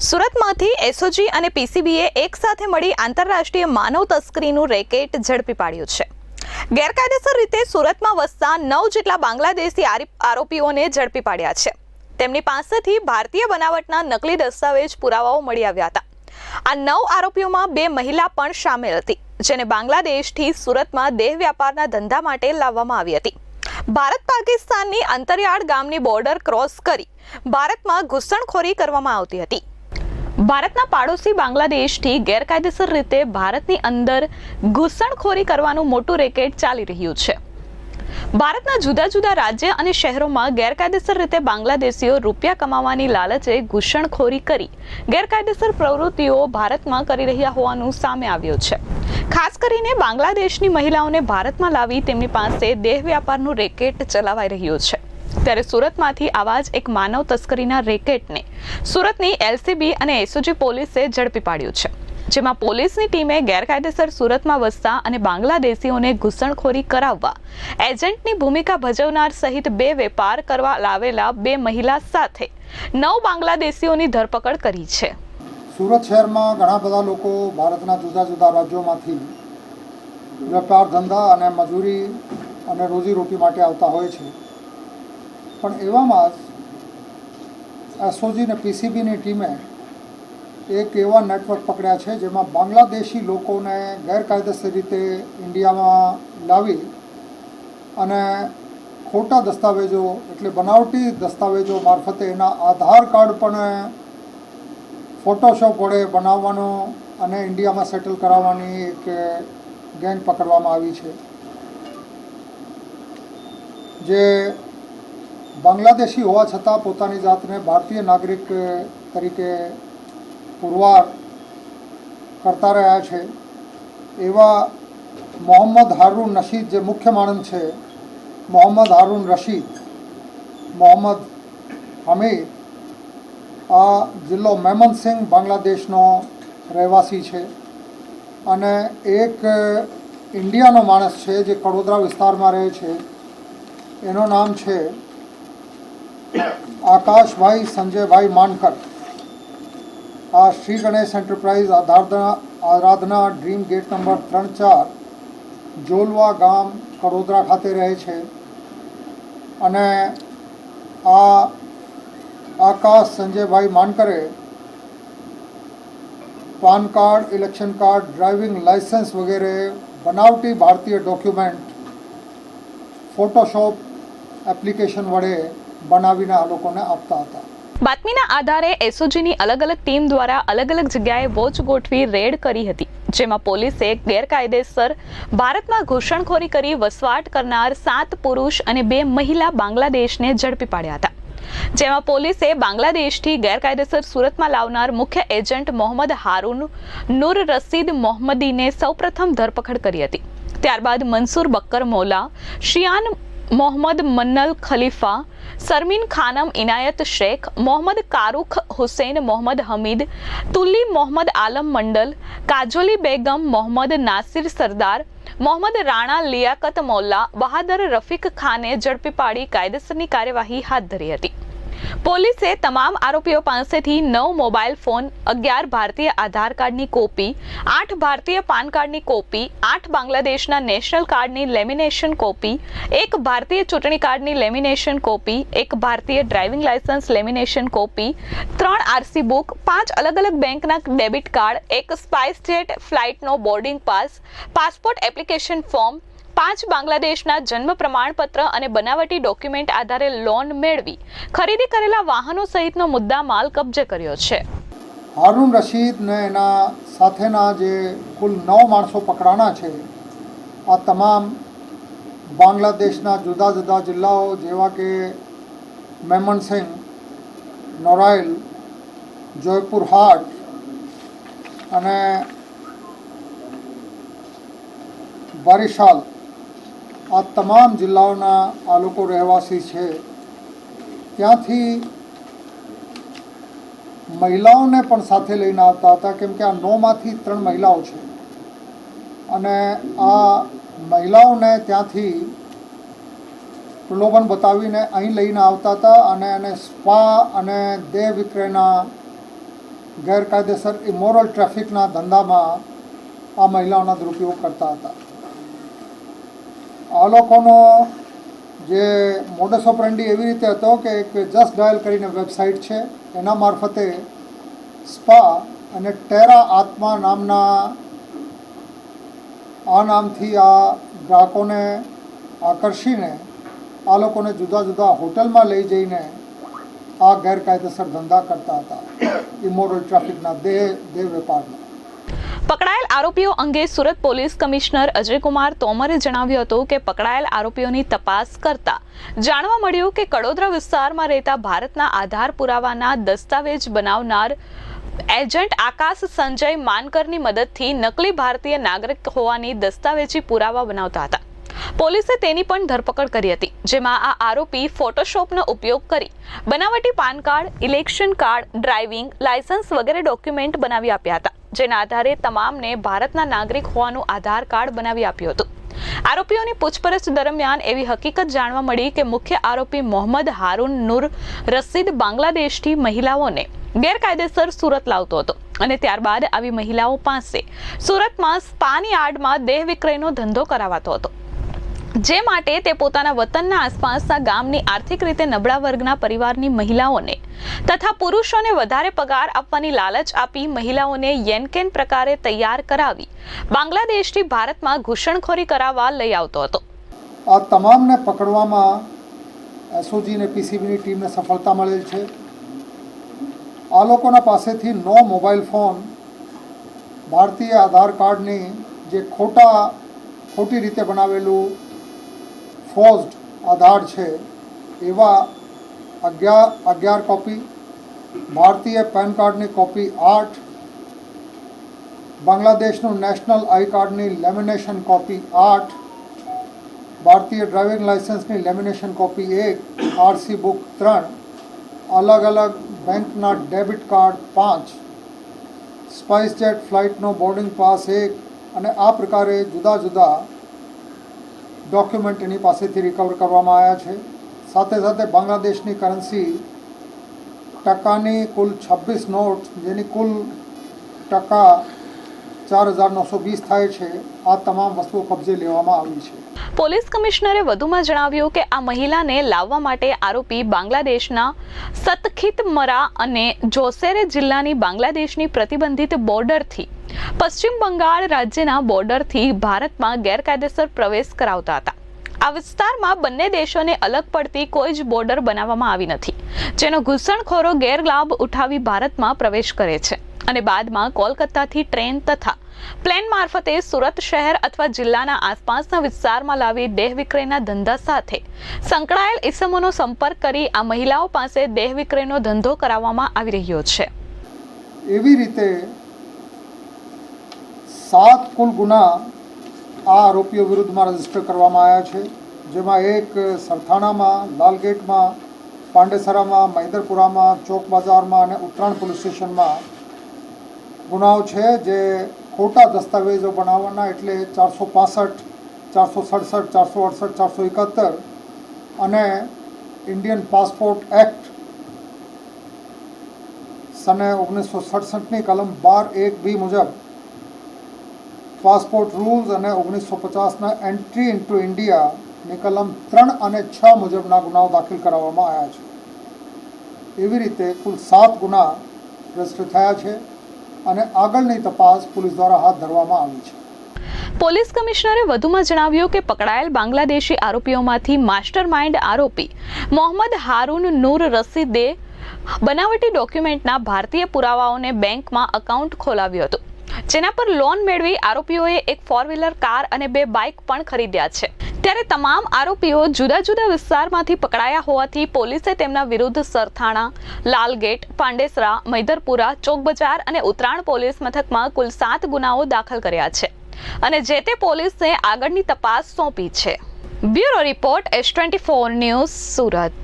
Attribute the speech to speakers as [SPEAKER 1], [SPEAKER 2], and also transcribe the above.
[SPEAKER 1] સુરતમાંથી SOG અને પીસીબીએ એકસાથે મળી આંતરરાષ્ટ્રીય માનવ તસ્કરીનું રેકેટ ઝડપી પાડ્યું છે. ગેરકાયદેસર રીતે સુરતમાં વસતા નવ જેટલા બાંગ્લાદેશી આરી- આરોપીઓને ઝડપી પાડ્યા છે. તેમની પાસેથી ભારતીય બનાવટના નકલી દસ્તાવેજ પુરાવાઓ મળી આવ્યા હતા. આ નવ આરોપીઓમાં બે મહિલા પણ સામેલ હતી, જેને બાંગ્લાદેશથી સુરતમાં દેહ વ્યાપારના ધંધા માટે લાવવામાં આવી હતી. ભારત પાકિસ્તાનની અંતરિયાળ ગામની બોર્ડર ક્રોસ કરી ભારતમાં ઘૂસણખોરી કરવામાં આવતી હતી. ભારતના પાડોશી બાંગ્લાદેશથી ગેરકાયદેસર રીતે ભારતની અંદર ઘૂસણખોરી કરવાનું મોટું રેકેટ ચાલી રહ્યું છે. ભારતના જુદા જુદા રાજ્ય અને શહેરોમાં ગેરકાયદેસર રીતે બાંગ્લાદેશીઓ રૂપિયા કમાવાની લાલચે ઘૂસણખોરી કરી ગેરકાયદેસર પ્રવૃત્તિઓ ભારતમાં કરી રહ્યા હોવાનું સામે આવ્યું છે. ખાસ કરીને બાંગ્લાદેશની મહિલાઓને ભારતમાં લાવી તેમની પાસે દેહ વ્યાપારનું રેકેટ ચલાવાઈ રહ્યું છે. ત્યારે સુરતમાંથી આવા જ એક માનવ તસ્કરીના રેકેટને સુરતની એલસીબી અને એસઓજી પોલીસે ઝડપી પાડ્યું છે, જેમાં પોલીસની ટીમે ગેરકાયદેસર સુરતમાં વસતા અને બાંગ્લાદેશીઓને ઘૂસણખોરી કરાવવા, એજન્ટની ભૂમિકા ભજવનાર સહિત બે વેપાર કરવા લાવેલા બે મહિલા સાથે નવ બાંગ્લાદેશીઓની ધરપકડ કરી છે.
[SPEAKER 2] સુરત શહેરમાં ઘણા બધા લોકો ભારતના જુદા જુદા રાજ્યોમાંથી વેપાર ધંધા અને મજૂરી અને રોજીરોટી માટે આવતા હોય છે. પણ એવામાં જ એસઓજી પીસીબીની ટીમે એક એવા નેટવર્ક પકડ્યા છે જેમાં બાંગ્લાદેશી લોકોને ગેરકાયદેસર રીતે ઇન્ડિયામાં લાવી અને ખોટા દસ્તાવેજો એટલે બનાવટી દસ્તાવેજો મારફતે એના આધાર કાર્ડ પણ ફોટોશોપ વડે બનાવવાનો અને ઇન્ડિયામાં સેટલ કરાવવાની એક ગેંગ પકડવામાં આવી છે. જે બાંગ્લાદેશી હોવા છતાં પોતાની જાતને ભારતીય નાગરિક તરીકે પુરવાર કરતા રહ્યા છે. એવા મોહમ્મદ હારૂન રશીદ, જે મુખ્ય માણસ છે, મોહમ્મદ હારૂન રશીદ, મોહમ્મદ હમીદ, આ જિલ્લો મેમનસિંહ બાંગ્લાદેશનો રહેવાસી છે અને એક ઇન્ડિયાનો માણસ છે જે કડોદરા વિસ્તારમાં રહે છે. એનું નામ છે આકાશભાઈ, સંજયભાઈ માનકર. આ શ્રી ગણેશ એન્ટરપ્રાઇઝ આધારના આરાધના ડ્રીમ ગેટ નંબર ત્રણ ચાર, જોલવા ગામ, કડોદરા ખાતે રહે છે. અને આ આકાશ સંજયભાઈ માનકરે PAN card, election card, driving licence વગેરે બનાવટી ભારતીય ડોક્યુમેન્ટ, ફોટોશોપ એપ્લિકેશન વડે બનાવીને આ લોકોને આપતા હતા.
[SPEAKER 1] બાતમીના આધારે એસઓજીની અલગ અલગ ટીમ દ્વારા અલગ અલગ જગ્યાએ વોચ ગોઠવી રેડ કરી હતી, જેમાં પોલીસે ગેરકાયદેસર ભારતમાં ઘૂસણખોરી કરી વસવાટ કરનાર સાત પુરુષ અને બે મહિલા બાંગ્લાદેશને ઝડપી પાડ્યા હતા. જેમાં પોલીસે બાંગ્લાદેશથી ગેરકાયદેસર સુરતમાં લાવનાર મુખ્ય એજન્ટ મોહમ્મદ હારૂન નૂર રસીદ મોહમ્મદીને સૌપ્રથમ ધરપકડ કરી હતી. ત્યારબાદ મનસુર બક્કર મોલા, શિયાન મોહમ્મદ મન્નલ ખલીફા, સરમીન ખાનમ ઇનાયત શેખ, મોહમ્મદ કારુખ હુસૈન મોહમ્મદ હમીદ, તુલ્લી મોહમ્મદ આલમ મંડલ, કાજોલી બેગમ મોહમ્મદ નાસિર સરદાર, મોહમ્મદ રાણા લિયાકત મૌલા, બહાદર રફીક ખાને ઝડપી પાડી કાયદેસરની કાર્યવાહી હાથ ધરી હતી. પોલીસે તમામ આરોપીઓ પાસેથી નવ મોબાઈલ ફોન, અગિયાર ભારતીય આધાર કાર્ડની કોપી, આઠ ભારતીય પાન કાર્ડની કોપી, આઠ બાંગ્લાદેશના નેશનલ કાર્ડની લેમિનેશન કોપી, એક ભારતીય ચૂંટણી કાર્ડની લેમિનેશન કોપી, એક ભારતીય ડ્રાઇવિંગ લાયસન્સ લેમિનેશન કોપી, ત્રણ આરસી બુક, પાંચ અલગ અલગ બેંકના ડેબિટ કાર્ડ, એક SpiceJet ફ્લાઇટનો boarding pass, passport application form પાંચ બાંગ્લાદેશના જન્મ પ્રમાણપત્ર અને બનાવટી ડોક્યુમેન્ટ આધારે લોન મેળવી ખરીદી કરેલા વાહનો સહિતનો મુદ્દા માલ કબજે કર્યો છે.
[SPEAKER 2] હારૂન રશીદને એના સાથેના જે કુલ નવ માણસો પકડાના છે, આ તમામ બાંગ્લાદેશના જુદા જુદા જિલ્લાઓ જેવા કે મેમનસિંહ નોરાઇલ જોયપુર હાટ અને બારિશાલ આ તમામ જિલ્લાઓના આ લોકો રહેવાસી છે. ત્યાંથી મહિલાઓને પણ સાથે લઈને આવતા હતા, કેમ કે આ નોમાંથી ત્રણ મહિલાઓ છે. અને આ મહિલાઓને ત્યાંથી પ્રલોભન બતાવીને અહીં લઈને આવતા હતા અને એને સ્પા અને દેહ વિક્રયના ગેરકાયદેસર ઇમોરલ ટ્રાફિકના ધંધામાં આ મહિલાઓના દુરુપયોગ કરતા હતા. આ લોકોનો જે મોડસ ઓપરેન્ડી એવી રીતે હતો કે એક જસ્ટ ડાયલ કરીને વેબસાઇટ છે, એના મારફતે સ્પા અને ટેરા આત્મા નામના આ નામથી આ ગ્રાહકોને આકર્ષીને આ લોકોને જુદા જુદા હોટલમાં લઈ જઈને આ ગેરકાયદેસર ધંધા કરતા હતા. ઇમોરલ ટ્રાફિકના દેહ દેહ વેપારના
[SPEAKER 1] પકડાયેલ આરોપીઓ અંગે સુરત પોલીસ કમિશનર અજયકુમાર તોમરે જણાવ્યું હતું કે પકડાયેલ આરોપીઓની તપાસ કરતા જાણવા મળ્યું કે કડોદરા વિસ્તારમાં રહેતા ભારતના આધાર પુરાવાના દસ્તાવેજ બનાવનાર એજન્ટ આકાશ સંજય માનકરની મદદથી નકલી ભારતીય નાગરિક હોવાની દસ્તાવેજી પુરાવા બનાવતા હતા. પોલીસે તેની પણ ધરપકડ કરી હતી, જેમાં આ આરોપી ફોટોશોપનો ઉપયોગ કરી બનાવટી PAN card, election card, driving, licence વગેરે ડોક્યુમેન્ટ બનાવી આપ્યા હતા. જેના આધારે તમામને ભારતના નાગરિક હોવાનું આધાર કાર્ડ બનાવી આપ્યું હતું. આરોપીઓની પૂછપરછ દરમિયાન એવી હકીકત જાણવા મળી કે મુખ્ય આરોપી મોહમ્મદ હારૂન નૂર રસીદ બાંગ્લાદેશથી મહિલાઓને ગેરકાયદેસર સુરત લાવતો હતો અને ત્યારબાદ આવી મહિલાઓ પાસે સુરતમાં સ્પાની આડમાં દેહ વિક્રયનો ધંધો કરાવાતો હતો. જે માટે તે પોતાના વતનના આસપાસના ગામની આર્થિક રીતે નબળા વર્ગના પરિવારની મહિલાઓને તથા પુરુષોને વધારે પગાર આપવાની લાલચ આપી મહિલાઓને યેનકેન પ્રકારે તૈયાર કરાવી બાંગ્લાદેશથી ભારતમાં ઘૂસણખોરી કરાવવા લઈ આવતો હતો.
[SPEAKER 2] આ તમામને પકડવામાં એસઓજી અને પીસીબીની ટીમને સફળતા મળેલ છે. આ લોકોના પાસેથી નો મોબાઈલ ફોન, ભારતીય આધાર કાર્ડની જે ખોટા, ખોટી રીતે બનાવેલું ફોર્સ્ડ આધાર છે એવા અગિયાર અગિયાર કોપી ભારતીય પેન કાર્ડની કોપી આઠ, બાંગ્લાદેશનું નેશનલ આઈ કાર્ડની લેમિનેશન કોપી આઠ, ભારતીય ડ્રાઇવિંગ લાઇસન્સની લેમિનેશન કોપી એક આરસી બુક ત્રણ, અલગ અલગ બેંકના ડેબિટ કાર્ડ પાંચ સ્પાઇસ જેટ ફ્લાઇટનો બોર્ડિંગ પાસ એક, અને આ પ્રકારે જુદા જુદા ડોક્યુમેન્ટ એની પાસેથી રિકવર કરવામાં આવ્યા છે. સાથે સાથે બાંગ્લાદેશની કરન્સી ટકાની કુલ છવ્વીસ નોટ, જેની કુલ ટકા ચાર હજાર નવસો વીસ થાય છે. આ તમામ વસ્તુઓ કબજે લેવામાં આવી છે.
[SPEAKER 1] પોલીસ કમિશનરે વધુમાં જણાવ્યું કે આ મહિલાને લાવવા માટે આરોપી બાંગ્લાદેશના સતખિતમરા અને જોસેરે જિલ્લાની બાંગ્લાદેશની પ્રતિબંધિત બોર્ડરથી પશ્ચિમ બંગાળ રાજ્યના બોર્ડરથી ભારતમાં ગેરકાયદેસર પ્રવેશ કરાવતા હતા. આ વિસ્તારમાં બંને દેશોને અલગ પડતી કોઈ જ બોર્ડર બનાવવામાં આવી નથી, જેનો ઘૂસણખોરો ગેરલાભ ઉઠાવી ભારતમાં પ્રવેશ કરે છે. અને બાદમાં કોલકાતાથી ટ્રેન તથા પ્લેન મારફતે સુરત શહેર અથવા જિલ્લાના આસપાસના વિસ્તારમાં લાવી દેહ વિક્રયના ધંધા સાથે સંકળાયેલ ઇસમોનો સંપર્ક કરી આ મહિલાઓ પાસે દેહ વિક્રયનો ધંધો કરાવવામાં આવી રહ્યો છે.
[SPEAKER 2] એવી રીતે સાત કુલ ગુના આ આરોપીઓ વિરુદ્ધમાં રજિસ્ટર કરવામાં આવ્યા છે. જેમાં એક સરથાણામાં, લાલગેટમાં, પાંડેસરામાં મહેન્દ્રપુરામાં ચોક બજારમાં અને ઉત્તરાયણ પોલીસ સ્ટેશનમાં ગુનાઓ છે જે ખોટા દસ્તાવેજો બનાવવાના એટલે ચારસો પાસઠ, ચારસો સડસઠ, ચારસો અડસઠ, ચારસો એકાહત્તર અને ઇન્ડિયન પાસપોર્ટ એક્ટ સને ઓગણીસો સડસઠની કલમ બાર એક બી મુજબ પાસપોર્ટ રૂલ્સ અને ઓગણીસો પચાસના એન્ટ્રી ઇન્ટુ ઇન્ડિયાની કલમ ત્રણ અને છ મુજબના ગુનાઓ દાખલ કરાવવામાં આવ્યા છે. એવી રીતે કુલ સાત ગુના રજિસ્ટર થયા છે. અને આગળની તપાસ પોલીસ દ્વારા હાથ ધરવામાં આવી છે.
[SPEAKER 1] પોલીસ કમિશનરે વધુમાં જણાવ્યું કે પકડાયેલ બાંગ્લાદેશી આરોપીઓમાંથી માસ્ટર માઇન્ડ આરોપી મોહમ્મદ હારૂન નૂર રસીદે બનાવટી ડોક્યુમેન્ટના ભારતીય પુરાવાઓને બેંકમાં અકાઉન્ટ ખોલાવ્યું હતું. જેના પર લોન મેળવી આરોપીઓએ એક ફોર વ્હીલર કાર અને બે બાઇક પણ ખરીદ્યા છે. ત્યારે તમામ આરોપીઓ જુદા જુદા વિસ્તારમાંથી પકડાયા હોવાથી પોલીસે તેમના વિરુદ્ધ સરથાણા, લાલગેટ, પાંડેસરા, મૈદરપુરા ચોક બજાર અને ઉત્તરાયણ પોલીસ મથકમાં કુલ સાત ગુનાઓ દાખલ કર્યા છે અને જે તે પોલીસને આગળની તપાસ સોંપી છે. Bureau report S twenty four news Surat.